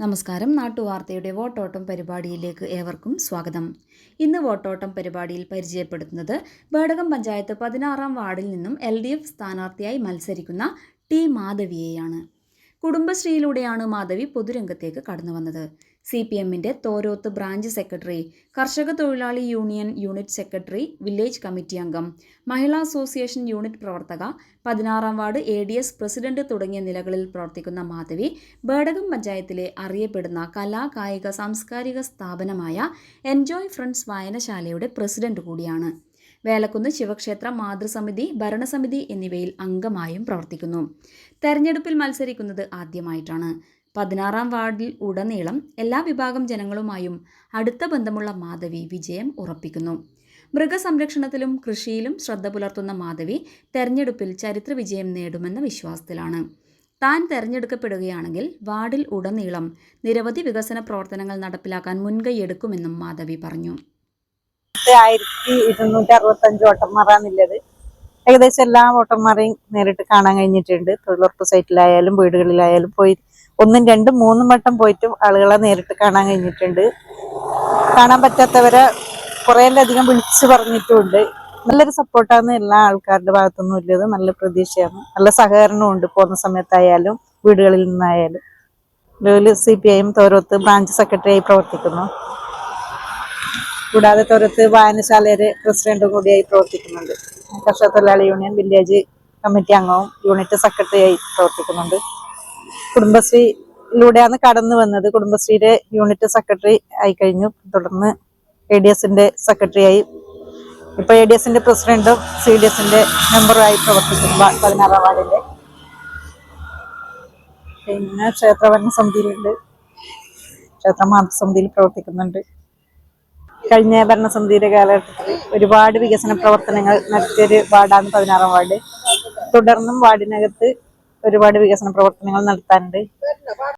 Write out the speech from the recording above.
നമസ്കാരം. നാട്ടുവാർത്തയുടെ വോട്ടോട്ടം പരിപാടിയിലേക്ക് ഏവർക്കും സ്വാഗതം. ഇന്ന് വോട്ടോട്ടം പരിപാടിയിൽ പരിചയപ്പെടുത്തുന്നത് വേടകം പഞ്ചായത്ത് പതിനാറാം വാർഡിൽ നിന്നും എൽ ഡി എഫ് സ്ഥാനാർത്ഥിയായി മത്സരിക്കുന്ന ടി മാധവിയെയാണ്. കുടുംബശ്രീയിലൂടെയാണ് മാധവി പൊതുരംഗത്തേക്ക് കടന്നു വന്നത് സി പി എമ്മിന്റെ തോരോത്ത് ബ്രാഞ്ച് സെക്രട്ടറി കർഷക തൊഴിലാളി union unit secretary village committee അംഗം മഹിളാ അസോസിയേഷൻ യൂണിറ്റ് പ്രവർത്തക പതിനാറാം ward A D S president തുടങ്ങിയ നിലകളിൽ പ്രവർത്തിക്കുന്ന മാധവി ബേടകം പഞ്ചായത്തിലെ അറിയപ്പെടുന്ന കലാ കായിക സാംസ്കാരിക സ്ഥാപനമായ എൻജോയ് ഫ്രണ്ട്സ് വായനശാലയുടെ പ്രസിഡന്റ് കൂടിയാണ്. വേലക്കുന്ന് ശിവക്ഷേത്ര മാതൃസമിതി ഭരണസമിതി എന്നിവയിൽ അംഗമായും പ്രവർത്തിക്കുന്നു. തെരഞ്ഞെടുപ്പിൽ മത്സരിക്കുന്നത് ആദ്യമായിട്ടാണ്. പതിനാറാം വാർഡിൽ ഉടനീളം എല്ലാ വിഭാഗം ജനങ്ങളുമായും അടുത്ത ബന്ധമുള്ള മാധവി വിജയം ഉറപ്പിക്കുന്നു. മൃഗസംരക്ഷണത്തിലും കൃഷിയിലും ശ്രദ്ധ പുലർത്തുന്ന മാധവി തെരഞ്ഞെടുപ്പിൽ ചരിത്ര വിജയം നേടുമെന്ന വിശ്വാസത്തിലാണ്. താൻ തെരഞ്ഞെടുക്കപ്പെടുകയാണെങ്കിൽ വാർഡിൽ ഉടനീളം നിരവധി വികസന പ്രവർത്തനങ്ങൾ നടപ്പിലാക്കാൻ മുൻകൈയെടുക്കുമെന്നും മാധവി പറഞ്ഞു. ആയിരത്തി ഇരുന്നൂറ്റി അറുപത്തി അഞ്ച് വോട്ടർമാരാണുള്ളത്. ഏകദേശം എല്ലാ വോട്ടർമാരെയും നേരിട്ട് കാണാൻ കഴിഞ്ഞിട്ടുണ്ട്. തൊഴിലുറപ്പ് സൈറ്റിലായാലും വീടുകളിലായാലും പോയി ഒന്നും രണ്ടും മൂന്നും വട്ടം പോയിട്ടും ആളുകളെ നേരിട്ട് കാണാൻ കഴിഞ്ഞിട്ടുണ്ട്. കാണാൻ പറ്റാത്തവരെ കുറേയധികം വിളിച്ചു പറഞ്ഞിട്ടുമുണ്ട്. നല്ലൊരു സപ്പോർട്ടാണ് എല്ലാ ആൾക്കാരുടെ ഭാഗത്തുനിന്നും ഉള്ളത്. നല്ല പ്രതീക്ഷയാണ്. നല്ല സഹകരണവും ഉണ്ട് പോകുന്ന സമയത്തായാലും വീടുകളിൽ നിന്നായാലും. ലോലി സി പി ഐയും തോരത്ത് ബ്രാഞ്ച് സെക്രട്ടറിയായി പ്രവർത്തിക്കുന്നു. കൂടാതെ തോരത്ത് വായനശാലയുടെ പ്രസിഡന്റും കൂടിയായി പ്രവർത്തിക്കുന്നുണ്ട്. കർഷക തൊഴിലാളി യൂണിയൻ വില്ലേജ് കമ്മിറ്റി അംഗവും യൂണിറ്റ് സെക്രട്ടറിയായി പ്രവർത്തിക്കുന്നുണ്ട്. കുടുംബശ്രീയിലൂടെയാണ് കടന്നു വന്നത്. കുടുംബശ്രീയുടെ യൂണിറ്റ് സെക്രട്ടറി ആയി കഴിഞ്ഞു തുടർന്ന് എ ഡി എസിന്റെ സെക്രട്ടറിയായി. ഇപ്പൊ എ ഡി എസിന്റെ പ്രസിഡന്റും സി ഡി എസിന്റെ മെമ്പറുമായി പ്രവർത്തിക്കുന്നു. പതിനാറാം വാർഡിന്റെ പിന്നെ ക്ഷേത്രഭരണ സമിതിയിലുണ്ട്. ക്ഷേത്ര മാതൃസമിതിയിൽ പ്രവർത്തിക്കുന്നുണ്ട്. കഴിഞ്ഞ ഭരണസമിതിയുടെ കാലഘട്ടത്തിൽ ഒരുപാട് വികസന പ്രവർത്തനങ്ങൾ നടത്തിയൊരു വാർഡാണ് പതിനാറാം വാർഡ്. തുടർന്നും വാർഡിനകത്ത് ഒരുപാട് വികസന പ്രവർത്തനങ്ങൾ നടത്താനുണ്ട്.